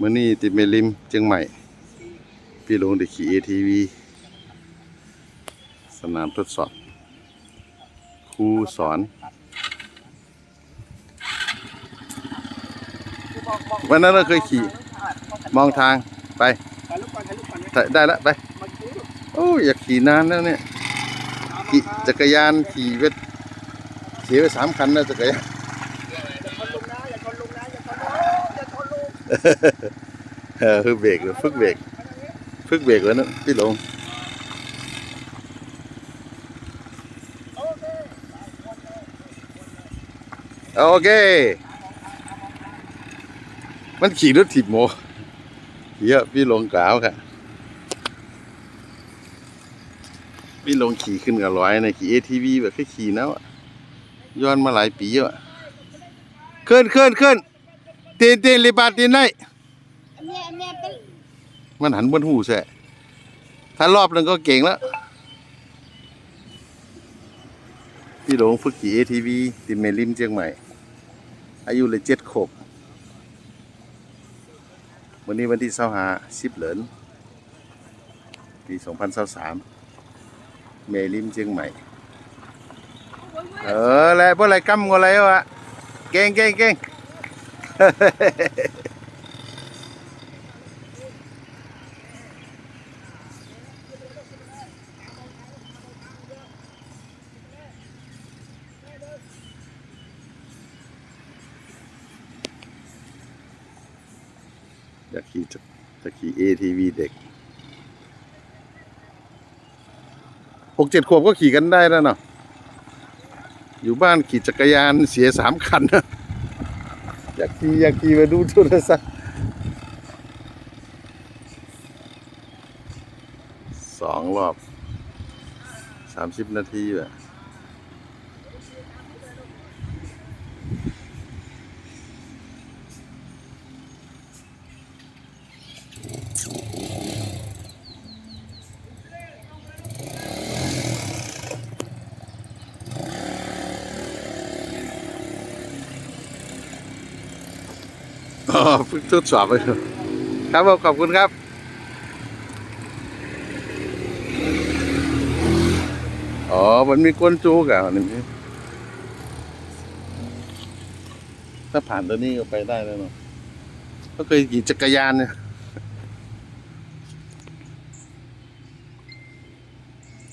มื่อนี้ติเมลิมเชียงใหม่ พี่ลงได้ขี่ ATV สนามทดสอบครูสอน วันนั้นเราเคยขี่ มองทางไป ได้ได้แล้วไป โอ้ยอยากขี่นานแล้วเนี่ย จักรยานขี่เวทเสียไปสามคันแล้วจักรยาน เออคือเบรกเลยฝึกเบรกฝึกเบรกแล้วนะพี่หลงโอเค มันขี่รถถีบโมเยอะพี่ลงกล่าวค่ะ พี่ลงขี่ขึ้นกับร้อยในขี่ ATV แบบแค่ขี่แล้วอะย้อนมาหลายปีแล้วอะขึ้นขึ้นขึ้น ตีนตีนรีบาตีนได้เนี่ยเนี่ยเป็นมันหันบนหูใช่ถ้ารอบนึงก็เก่งแล้ว พี่หลงฝึกขี่ ATV ติมเมลิมเชียงใหม่ อายุเลยเจ็ดขวบวันนี้วันที่เสาหาสิบเหรินปีสองพันเสาสามเมลิมเชียงใหม่ เออแล้วพวกอะไรกำอะไรวะเก่งเก่งเก่ง อยากขี่จะขี่ ATV เด็กหกเจ็ดขวบก็ขี่กันได้แล้วเนาะอยู่บ้านขี่จักรยานเสียสามคันนะ อยากขี่อยากขี่มาดูโทรศัพท์สองรอบสามสิบนาทีแบบ ทดสอบไปครับผมขอบคุณครับอ๋อ มันมีก้นจูกอะนี่ถ้าผ่านตัวนี้ก็ไปได้แล้วเนาะก็เคยขี่จักรยานเนี่ย